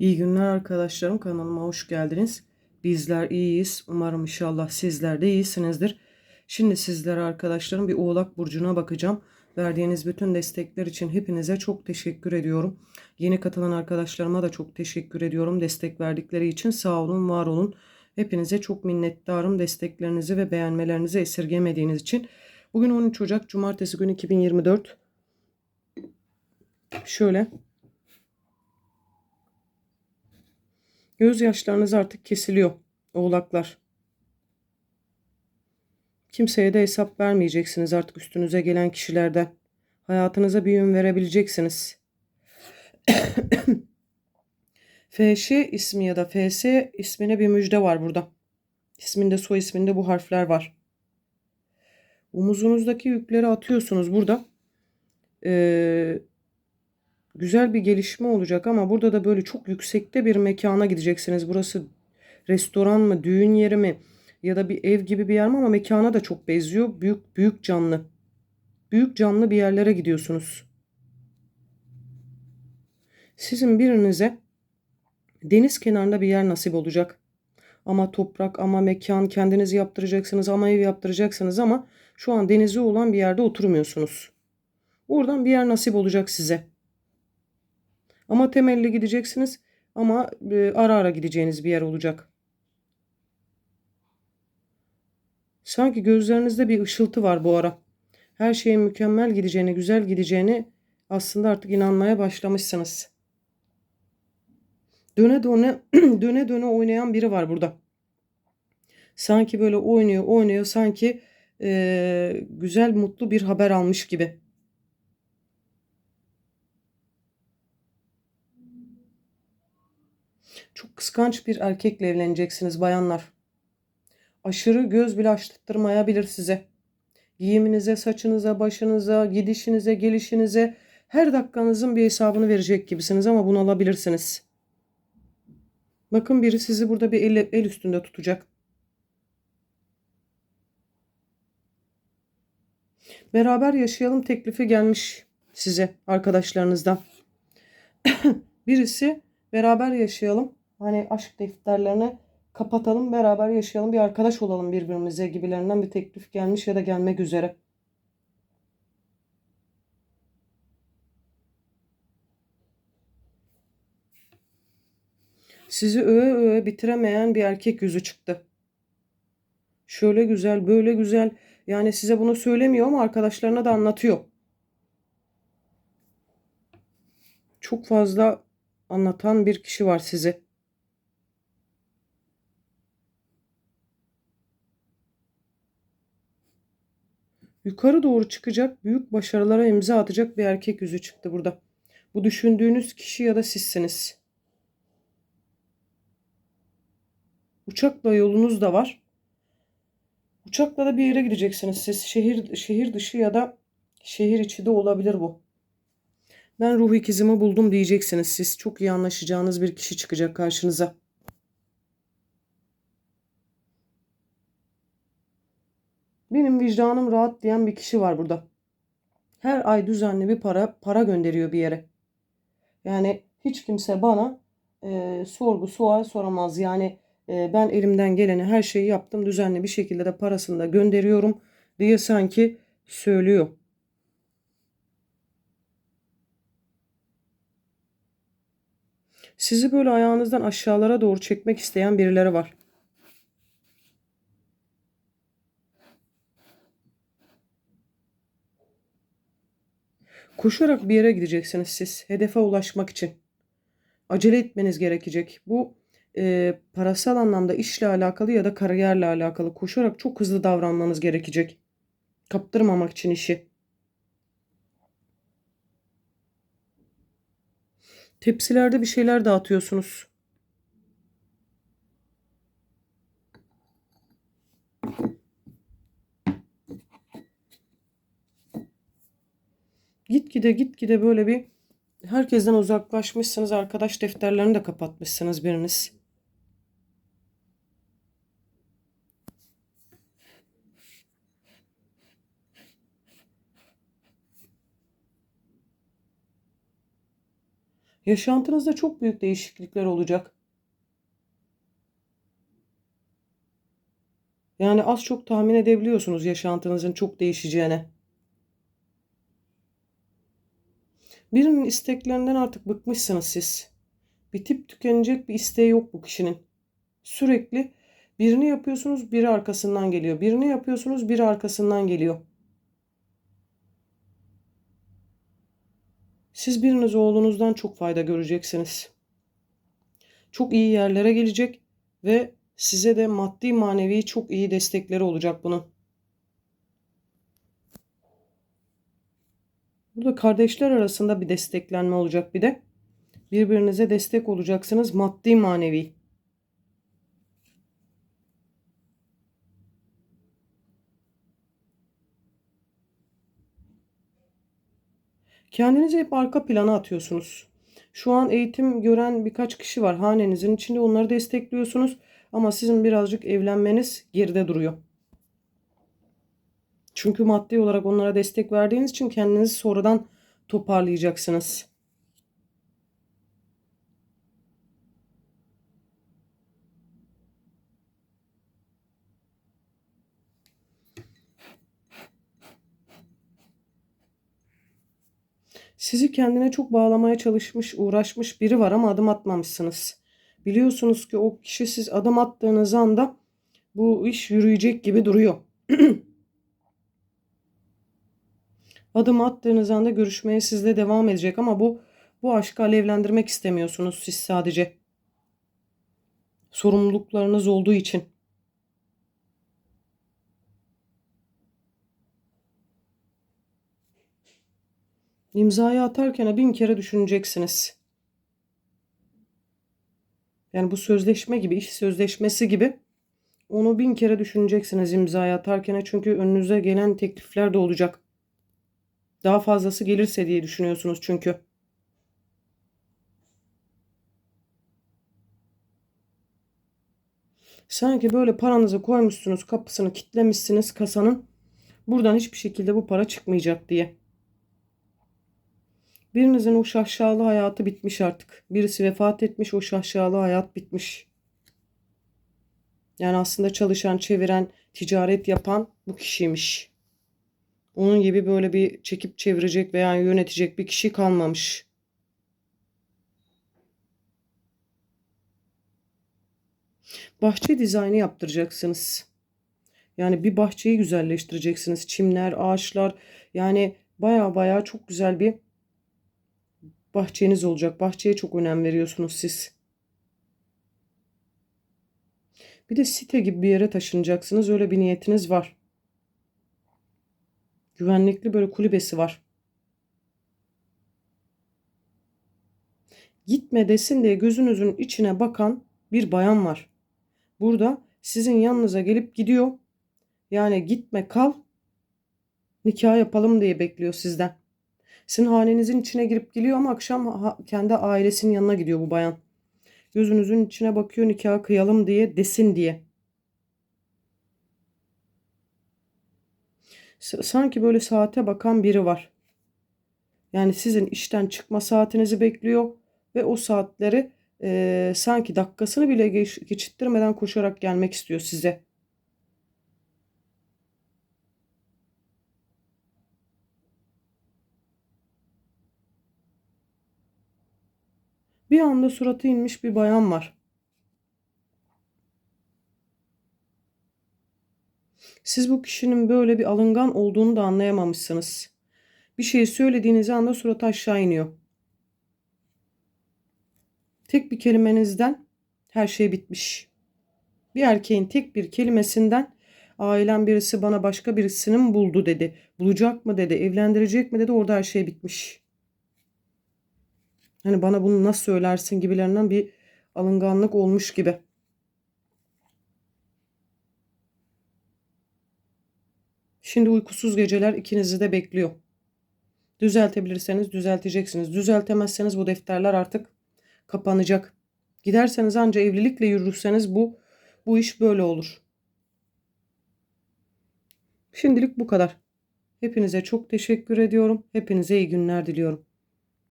İyi günler arkadaşlarım. Kanalıma hoş geldiniz. Bizler iyiyiz. Umarım inşallah sizler de iyisinizdir. Şimdi sizlere arkadaşlarım bir Oğlak Burcu'na bakacağım. Verdiğiniz bütün destekler için hepinize çok teşekkür ediyorum. Yeni katılan arkadaşlarıma da çok teşekkür ediyorum. Destek verdikleri için sağ olun, var olun. Hepinize çok minnettarım desteklerinizi ve beğenmelerinizi esirgemediğiniz için. Bugün 13 Ocak Cumartesi günü 2024. Şöyle Gözyaşlarınız artık kesiliyor oğlaklar. Kimseye de hesap vermeyeceksiniz artık üstünüze gelen kişilerden. Hayatınıza bir yön verebileceksiniz. FŞ ismi ya da FS ismine bir müjde var burada. İsminde soy isminde bu harfler var. Omuzunuzdaki yükleri atıyorsunuz burada. Ee, güzel bir gelişme olacak ama burada da böyle çok yüksekte bir mekana gideceksiniz. Burası restoran mı, düğün yeri mi ya da bir ev gibi bir yer mi ama mekana da çok benziyor. Büyük büyük canlı. Büyük canlı bir yerlere gidiyorsunuz. Sizin birinize deniz kenarında bir yer nasip olacak. Ama toprak ama mekan kendiniz yaptıracaksınız ama ev yaptıracaksınız ama şu an denizi olan bir yerde oturmuyorsunuz. Oradan bir yer nasip olacak size. Ama temelli gideceksiniz ama e, ara ara gideceğiniz bir yer olacak. Sanki gözlerinizde bir ışıltı var bu ara. Her şeyin mükemmel gideceğine, güzel gideceğine aslında artık inanmaya başlamışsınız. Döne döne döne döne oynayan biri var burada. Sanki böyle oynuyor, oynuyor, sanki e, güzel, mutlu bir haber almış gibi. Çok kıskanç bir erkekle evleneceksiniz bayanlar. Aşırı göz bile açtırmayabilir size. Giyiminize, saçınıza, başınıza, gidişinize, gelişinize her dakikanızın bir hesabını verecek gibisiniz ama bunu alabilirsiniz. Bakın biri sizi burada bir el, el üstünde tutacak. Beraber yaşayalım teklifi gelmiş size arkadaşlarınızdan. Birisi beraber yaşayalım. Hani aşk defterlerini kapatalım, beraber yaşayalım, bir arkadaş olalım birbirimize gibilerinden bir teklif gelmiş ya da gelmek üzere. Sizi öve öve bitiremeyen bir erkek yüzü çıktı. Şöyle güzel, böyle güzel. Yani size bunu söylemiyor ama arkadaşlarına da anlatıyor. Çok fazla anlatan bir kişi var size. Yukarı doğru çıkacak, büyük başarılara imza atacak bir erkek yüzü çıktı burada. Bu düşündüğünüz kişi ya da sizsiniz. Uçakla yolunuz da var. Uçakla da bir yere gideceksiniz. Siz şehir şehir dışı ya da şehir içi de olabilir bu. Ben ruh ikizimi buldum diyeceksiniz. Siz çok iyi anlaşacağınız bir kişi çıkacak karşınıza. Vicdanım rahat diyen bir kişi var burada. Her ay düzenli bir para para gönderiyor bir yere. Yani hiç kimse bana e, sorgu sual soramaz. Yani e, ben elimden geleni her şeyi yaptım. Düzenli bir şekilde de parasını da gönderiyorum diye sanki söylüyor. Sizi böyle ayağınızdan aşağılara doğru çekmek isteyen birileri var. Koşarak bir yere gideceksiniz siz hedefe ulaşmak için. Acele etmeniz gerekecek. Bu e, parasal anlamda işle alakalı ya da kariyerle alakalı koşarak çok hızlı davranmanız gerekecek. Kaptırmamak için işi. Tepsilerde bir şeyler dağıtıyorsunuz. Gitgide gitgide böyle bir herkesten uzaklaşmışsınız. Arkadaş defterlerini de kapatmışsınız biriniz. Yaşantınızda çok büyük değişiklikler olacak. Yani az çok tahmin edebiliyorsunuz yaşantınızın çok değişeceğini. Birinin isteklerinden artık bıkmışsınız siz. Bitip tükenecek bir isteği yok bu kişinin. Sürekli birini yapıyorsunuz, biri arkasından geliyor. Birini yapıyorsunuz, biri arkasından geliyor. Siz biriniz oğlunuzdan çok fayda göreceksiniz. Çok iyi yerlere gelecek ve size de maddi manevi çok iyi destekleri olacak bunun. Burada kardeşler arasında bir desteklenme olacak bir de. Birbirinize destek olacaksınız maddi manevi. Kendinizi hep arka plana atıyorsunuz. Şu an eğitim gören birkaç kişi var hanenizin içinde onları destekliyorsunuz ama sizin birazcık evlenmeniz geride duruyor. Çünkü maddi olarak onlara destek verdiğiniz için kendinizi sonradan toparlayacaksınız. Sizi kendine çok bağlamaya çalışmış, uğraşmış biri var ama adım atmamışsınız. Biliyorsunuz ki o kişi siz adım attığınız anda bu iş yürüyecek gibi duruyor. adım attığınız anda görüşmeye sizle devam edecek ama bu bu aşkı alevlendirmek istemiyorsunuz siz sadece. Sorumluluklarınız olduğu için. İmzayı atarken bin kere düşüneceksiniz. Yani bu sözleşme gibi, iş sözleşmesi gibi onu bin kere düşüneceksiniz imzayı atarken. Çünkü önünüze gelen teklifler de olacak. Daha fazlası gelirse diye düşünüyorsunuz çünkü. Sanki böyle paranızı koymuşsunuz, kapısını kitlemişsiniz kasanın. Buradan hiçbir şekilde bu para çıkmayacak diye. Birinizin o şaşalı hayatı bitmiş artık. Birisi vefat etmiş, o şaşalı hayat bitmiş. Yani aslında çalışan, çeviren, ticaret yapan bu kişiymiş. Onun gibi böyle bir çekip çevirecek veya yönetecek bir kişi kalmamış. Bahçe dizaynı yaptıracaksınız. Yani bir bahçeyi güzelleştireceksiniz. Çimler, ağaçlar yani baya baya çok güzel bir bahçeniz olacak. Bahçeye çok önem veriyorsunuz siz. Bir de site gibi bir yere taşınacaksınız. Öyle bir niyetiniz var. Güvenlikli böyle kulübesi var. Gitme desin diye gözünüzün içine bakan bir bayan var. Burada sizin yanınıza gelip gidiyor. Yani gitme kal nikah yapalım diye bekliyor sizden. Sizin hanenizin içine girip geliyor ama akşam kendi ailesinin yanına gidiyor bu bayan. Gözünüzün içine bakıyor nikah kıyalım diye desin diye. Sanki böyle saate bakan biri var. Yani sizin işten çıkma saatinizi bekliyor ve o saatleri e, sanki dakikasını bile geç, geçittirmeden koşarak gelmek istiyor size. Bir anda suratı inmiş bir bayan var. Siz bu kişinin böyle bir alıngan olduğunu da anlayamamışsınız. Bir şey söylediğiniz anda suratı aşağı iniyor. Tek bir kelimenizden her şey bitmiş. Bir erkeğin tek bir kelimesinden ailem birisi bana başka birisinin buldu dedi. Bulacak mı dedi, evlendirecek mi dedi orada her şey bitmiş. Hani bana bunu nasıl söylersin gibilerinden bir alınganlık olmuş gibi. Şimdi uykusuz geceler ikinizi de bekliyor. Düzeltebilirseniz düzelteceksiniz. Düzeltemezseniz bu defterler artık kapanacak. Giderseniz anca evlilikle yürürseniz bu bu iş böyle olur. Şimdilik bu kadar. Hepinize çok teşekkür ediyorum. Hepinize iyi günler diliyorum.